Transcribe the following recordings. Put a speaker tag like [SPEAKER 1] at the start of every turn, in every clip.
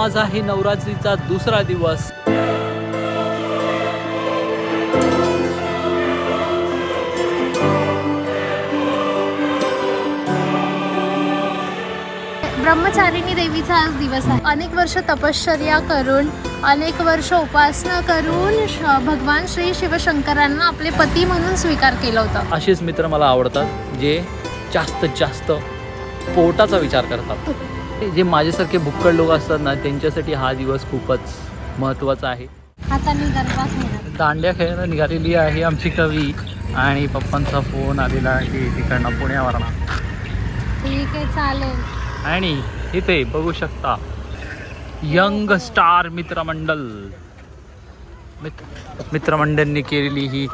[SPEAKER 1] आज आहे नवरात्रीचा दुसरा दिवस.
[SPEAKER 2] ब्रह्मचारिणी देवीचा आज दिवस आहे. अनेक वर्ष तपश्चर्या करून अनेक वर्ष उपासना करून भगवान श्री शिवशंकरांना आपले पती म्हणून स्वीकार केलं होतं.
[SPEAKER 1] असेच मित्र मला आवडतात जे जास्तीत जास्त पोटाचा विचार करतात. जे माझ्यासारखे भुक्कड लोक असतात ना त्यांच्यासाठी हा दिवस खूपच महत्त्वाचा आहे.
[SPEAKER 2] हाताने गरबा खेळणार
[SPEAKER 1] दांड्या खेळायला निघालेली आहे आमची कवी आणि पप्पांचा फोन आलेला आहे तिकडनं पुण्यावरनं.
[SPEAKER 2] ठीक आहे चालेल.
[SPEAKER 1] आणि इथे बघू शकता यंग स्टार मित्रमंडळ मित्र मित्रमंडळांनी केलेली ही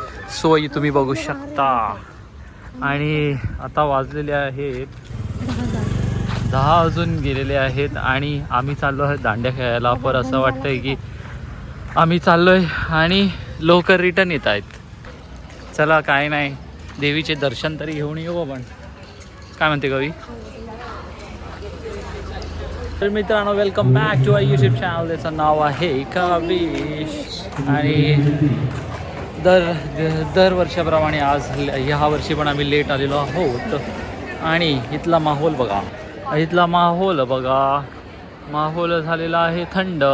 [SPEAKER 1] सोय तुम्ही बघू शकता. आणि आता वाजलेले आहेत दहा अजून गेलेले आहेत आणि आम्ही चाललो आहे दांड्या खेळायला. पर असं वाटतंय की आम्ही चाललोय आणि लवकर रिटर्न येत आहेत. चला काय नाही. देवीचे दर्शन तरी घेऊन येऊ आपण. काय म्हणते कवी? तर मित्रांनो welcome back to I YouTube channel त्याचं नाव आहे कवीश. आणि दर दर वर्षाप्रमाणे आज ह्या वर्षी पण आम्ही लेट आलेलो आहोत. आणि इथला माहोल बघा. इथला माहोल बघा. माहोल झालेला आहे थंड.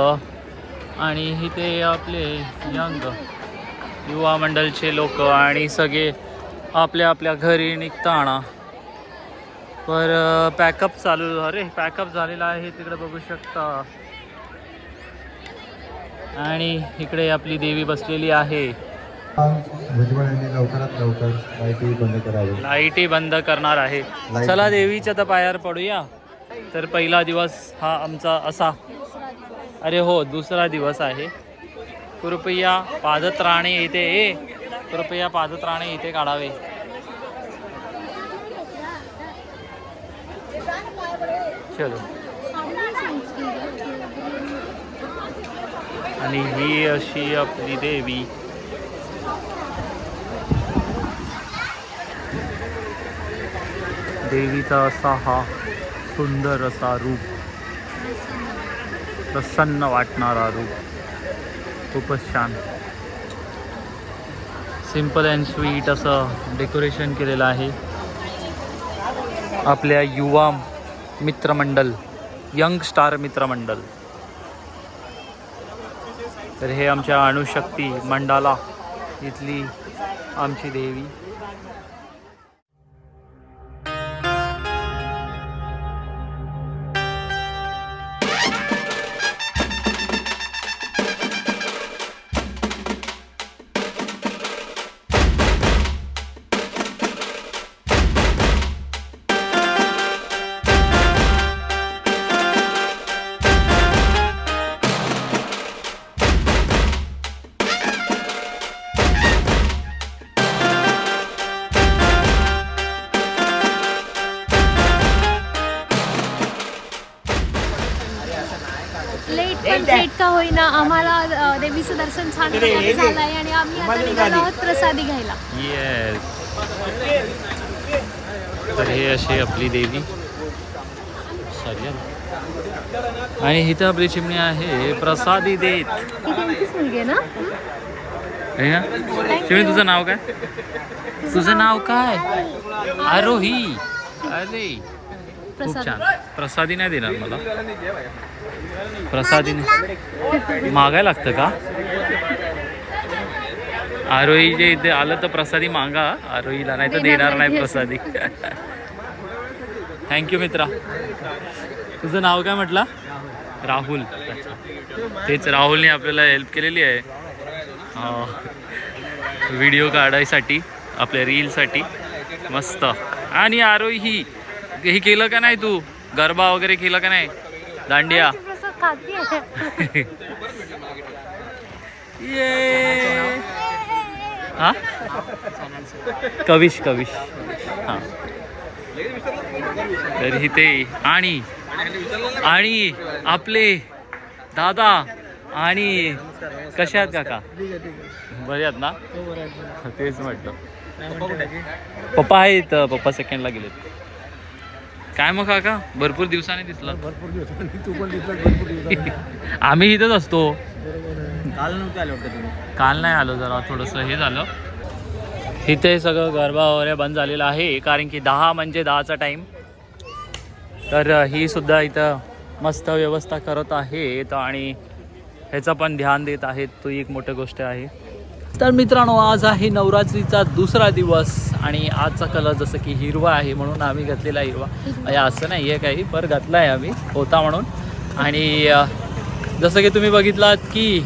[SPEAKER 1] आणि इथे आपले यंग युवा मंडळचे लोक आणि सगळे आपल्या आपल्या घरी निघताना पर पॅकअप चालू अरे पॅकअप झालेला आहे. तिकडे बघू शकता. आणि इकडे आपली देवी बसलेली आहे.
[SPEAKER 3] भुजबळ यांनी लवकरात लवकर लाईटी बंद करावी.
[SPEAKER 1] लाईटी बंद करणार आहे. चला देवीच्या तर पायावर पडूया. तर पहिला दिवस हा आमचा असा. अरे हो दुसरा दिवस आहे. कृपया पादत्राणे इथे ए कृपया पादत्राणे इथे काढावे. चलो. आणि ही अशी आपली देवी. देवीचा असा हा सुंदर असा रूप प्रसन्न वाटणारा रूप. खूपच छान. सिंपल अँड स्वीट असं डेकोरेशन केलेलं आहे. आपल्या युवा मित्रमंडल यंग स्टार मित्रमंडळ तर हे आमच्या अणुशक्ती मंडाला इथली आमची देवी.
[SPEAKER 2] होईना आम्हाला देवीचं दर्शन छान प्रकारे झालं आहे आणि आम्ही आता निघालो आहोत प्रसादी घ्यायला.
[SPEAKER 1] येस तर हे अशी आपली देवी. आणि इथं आपली चिमणी आहे प्रसादी देत.
[SPEAKER 2] मुलगी आहे ना?
[SPEAKER 1] हे? चिमणी तुझं नाव काय? तुझं नाव काय? आरोही. अरे. खूप
[SPEAKER 2] प्रसाद.
[SPEAKER 1] छान. प्रसादी नाही देणार मला. प्रसादी नाही मागायला लागतं का? आरोही जे इथे आलं तर प्रसादी मागा आरोहीला नाही तर
[SPEAKER 2] देणार
[SPEAKER 1] नाही. प्रसादी. थँक्यू मित्रा. तुझं नाव काय म्हटलं? राहुल. तेच राहुलने आपल्याला हेल्प केलेली आहे. व्हिडिओ काढायसाठी आपल्या रीलसाठी मस्त. आणि आरोही हे केलं का नाही तू? गरबा वगैरे केलं का नाही? दांडिया. ये. हा? कविश कविश. हां. तर इथे आणि आणि आपले दादा आणि कसे आहेत काका? बरे आहेत ना? तेच म्हटलं. पप्पा आहेत पप्पा सेकंडला गेलेत. काय मग काका? भरपूर दिवसांनी दिसला.
[SPEAKER 4] भरपूर दिवसांनी. तू पण दिसला भरपूर दिवसांनी.
[SPEAKER 1] आम्ही इथंच असतो.
[SPEAKER 4] काल नव्हते आले वाटतं तुम्ही?
[SPEAKER 1] काल नाही आलो जरा थोडंसं हे झालं. इथे सगळं गरबा वगैरे बंद झालेलं आहे कारण की दहा म्हणजे दहाचा टाईम तर ही सुद्धा इथं मस्त व्यवस्था करत आहेत आणि ह्याचं पण ध्यान देत आहेत. तो एक मोठी गोष्ट आहे. तर मित्रांनो आज आहे नवरात्रीचा दुसरा दिवस आणि आजचा कलर जसं की हिरवा आहे म्हणून आम्ही घातलेला हिरवा. म्हणजे असं नाही आहे काही पर घातला आहे आम्ही होता म्हणून. आणि जसं की तुम्ही बघितलात की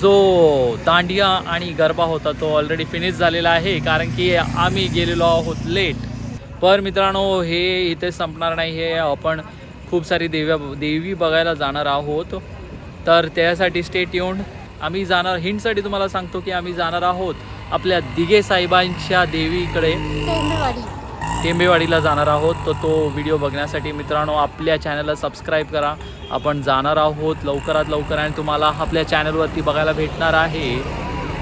[SPEAKER 1] जो दांडिया आणि गरबा होता तो ऑलरेडी फिनिश झालेला आहे कारण की आम्ही गेलेलो आहोत लेट पर मित्रांनो हे इथे संपणार नाही हे आपण खूप सारी देव्या देवी बघायला जाणार आहोत. तर त्यासाठी स्टेट येऊन आम्ही जाणार हिंटसाठी तुम्हाला सांगतो की आम्ही जाणार आहोत आपल्या दिघे साहेबांच्या देवीकडे.
[SPEAKER 2] टेंबेवाडी
[SPEAKER 1] टेंबेवाडीला जाणार आहोत. तर तो व्हिडिओ बघण्यासाठी मित्रांनो आपल्या चॅनलला सबस्क्राईब करा. आपण जाणार आहोत लवकरात लवकर आणि तुम्हाला आपल्या चॅनलवरती बघायला भेटणार आहे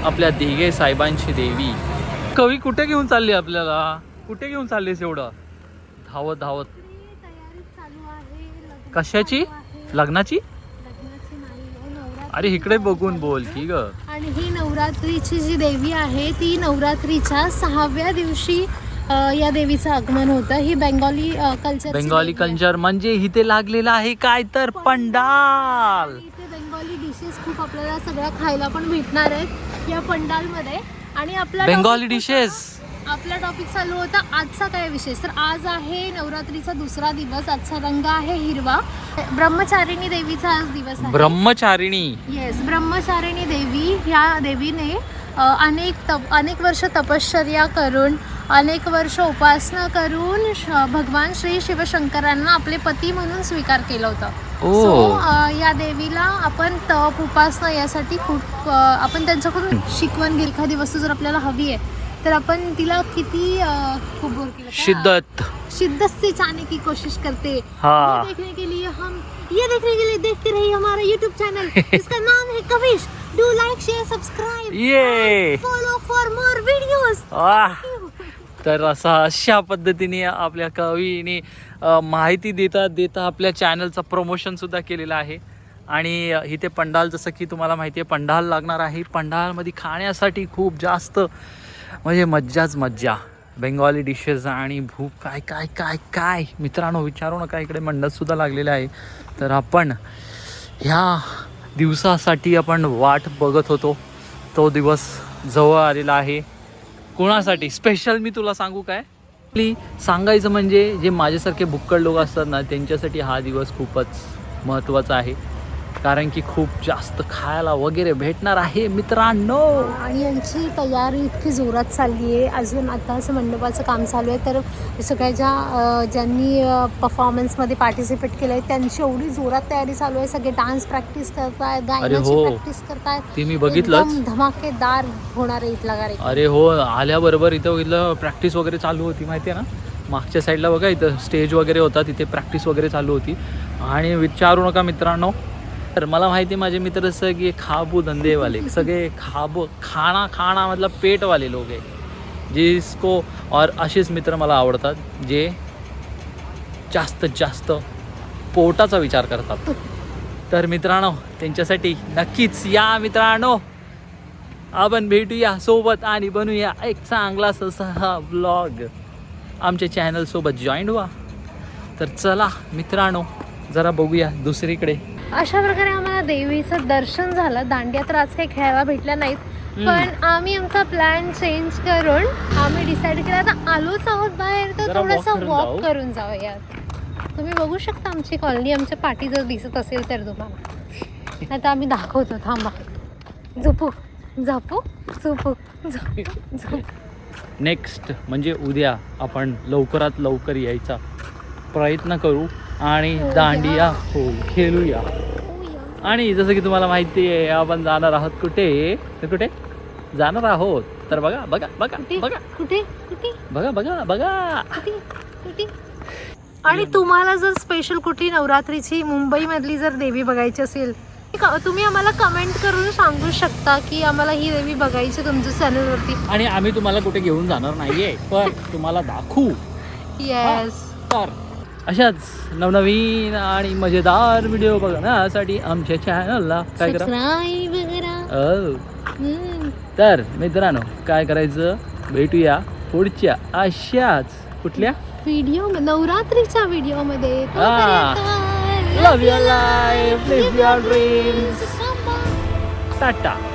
[SPEAKER 1] आपल्या दिघे साहेबांची देवी. कवी कुठे घेऊन चालली आपल्याला? कुठे घेऊन चाललीस एवढं? धावत धावत. कशाची. लग्नाची? अरे इकडे बघून बोल की ग.
[SPEAKER 2] आणि ही नवरात्रीची जी देवी आहे ती नवरात्रीच्या सहाव्या दिवशी अ, या देवीचं आगमन होतं. ही बेंगॉली कल्चर
[SPEAKER 1] बेंगॉली कल्चर म्हणजे इथे लागलेलं आहे काय तर पंडाल.
[SPEAKER 2] इथे बेंगॉली डिशेस खूप आपल्याला सगळ्या खायला पण भेटणार आहेत या पंडालमध्ये. आणि आपला
[SPEAKER 1] बेंगॉली
[SPEAKER 2] topic
[SPEAKER 1] डिशेस
[SPEAKER 2] आपला टॉपिक चालू होता आजचा काय विशेष तर आज आहे नवरात्रीचा दुसरा दिवस आजचा रंग आहे हिरवा. ब्रह्मचारिणी देवीचा आज दिवस आहे.
[SPEAKER 1] ब्रह्मचारिणी.
[SPEAKER 2] येस ब्रह्मचारिणी देवी ह्या देवीने अ, अनेक तप अनेक वर्ष तपश्चर्या करून अनेक वर्ष उपासना करून श- भगवान श्री शिवशंकरांना आपले पती म्हणून स्वीकार केलं होतं.
[SPEAKER 1] ओ.
[SPEAKER 2] सो या देवीला आपण तप उपासना यासाठी खूप अ, आपण त्यांच्याकडून शिकवण घेईल एखादी वस्तू जर आपल्याला हवी आहे तर आपण तिला किती बोर केलं?
[SPEAKER 1] शिद्दत
[SPEAKER 2] शिद्दत. से चाहने की कोशिश करते.
[SPEAKER 1] हाँ।
[SPEAKER 2] ये देखने के लिए हम ये देखने के लिए देखते रहिए हमारा यूट्यूब चैनल इसका नाम है Kavish. Do like share subscribe
[SPEAKER 1] ये.
[SPEAKER 2] Follow for more videos
[SPEAKER 1] ah. तर असा अशा पद्धतीने आपल्या कवीने माहिती देता देता आपल्या चॅनलचं प्रमोशन सुद्धा केलेलं आहे. आणि इथे पंडाल जसं की तुम्हाला माहिती आहे पंडाल लागणार आहे. पंडालमध्ये खाण्यासाठी खूप जास्त म्हणजे मज्जाच मज्जा. बेंगॉली डिशेस आणि भूक काय काय काय काय? मित्रांनो विचारू नका इकडे मंडपसुद्धा लागलेलं आहे. तर आपण ह्या दिवसासाठी आपण वाट बघत होतो. तो दिवस जवळ आलेला आहे. कोणासाठी? स्पेशल मी तुला सांगू काय? आपली सांगायचं म्हणजे जे माझ्यासारखे भुक्कड लोक असतात ना त्यांच्यासाठी हा दिवस खूपच महत्त्वाचा आहे. कारण की खूप जास्त खायला वगैरे भेटणार आहे मित्रांनो.
[SPEAKER 2] आणि यांची तयारी इतकी जोरात चालली आहे. अजून आताच मंडपाचं काम चालू आहे. तर सगळ्या ज्या ज्यांनी परफॉर्मन्समध्ये पार्टिसिपेट केलं आहे त्यांची एवढी जोरात तयारी चालू आहे. सगळे डान्स प्रॅक्टिस करतायत गायनाची
[SPEAKER 1] हो.
[SPEAKER 2] प्रॅक्टिस करतायत
[SPEAKER 1] ते मी
[SPEAKER 2] एकदम धमाकेदार होणार आहे इथला कार्यक्रम.
[SPEAKER 1] अरे हो आल्याबरोबर इथं इथलं प्रॅक्टिस वगैरे चालू होती माहिती आहे ना? मागच्या साईडला बघा इथं स्टेज वगैरे होता तिथे प्रॅक्टिस वगैरे चालू होती. आणि विचारू नका मित्रांनो तर मला माहिती माझे मित्र असं की खाबू धंदेवाले सगळे खाबू खाणा खाणा मतलब पेटवाले लोक आहे. जिसको और असेच मित्र मला आवडतात जे जास्त जास्त पोटाचा विचार करतात. तर मित्रांनो त्यांच्यासाठी नक्कीच या मित्रांनो आपण भेटूया सोबत आणि बनूया एक चांगला असा ब्लॉग आमच्या चॅनलसोबत जॉईन व्हा. तर चला मित्रांनो जरा बघूया दुसरीकडे.
[SPEAKER 2] अशा प्रकारे आम्हाला देवीचं दर्शन झालं. दांडिया तर आज काही खेळायला भेटल्या नाहीत. पण आम्ही आमचा प्लॅन चेंज करून आम्ही डिसाईड केला. आता आलोच आहोत बाहेर तर थोडंसं वॉक. करून जाऊया तुम्ही बघू शकता आमची कॉलनी आमच्या पाठी जर दिसत असेल तर तुम्हाला. नाही तर आम्ही दाखवतो थांबा. झोपू झोपू झोपू झोपू झोपू.
[SPEAKER 1] नेक्स्ट म्हणजे उद्या आपण लवकरात लवकर यायचा. प्रयत्न करू आणि दांडिया हो खेळूया. आणि जसं की तुम्हाला माहिती आहे आपण जाणार आहोत कुठे? तर कुठे? जाणार आहोत. तर बघा बघा बघा बघा.
[SPEAKER 2] कुठे? कुठे?
[SPEAKER 1] बघा बघा बघा.
[SPEAKER 2] कुठे? आणि तुम्हाला जर स्पेशल कुठली नवरात्रीची मुंबईमधली जर देवी बघायची असेल तुम्ही आम्हाला कमेंट करून सांगू शकता की आम्हाला ही देवी बघायची तुमच्या चॅनलवरती.
[SPEAKER 1] आणि आम्ही तुम्हाला कुठे घेऊन जाणार नाहीये पण तुम्हाला दाखवू.
[SPEAKER 2] येस
[SPEAKER 1] तर अशाच नवनवीन आणि मजेदार व्हिडिओ बघण्यासाठी आमच्या चॅनलला काय करा?
[SPEAKER 2] हम्म.
[SPEAKER 1] तर मित्रांनो काय करायचं? भेटूया पुढच्या अशाच कुठल्या?
[SPEAKER 2] व्हिडिओ नवरात्रीच्या व्हिडिओमध्ये.
[SPEAKER 1] हा. Love your life live your dreams. Tata.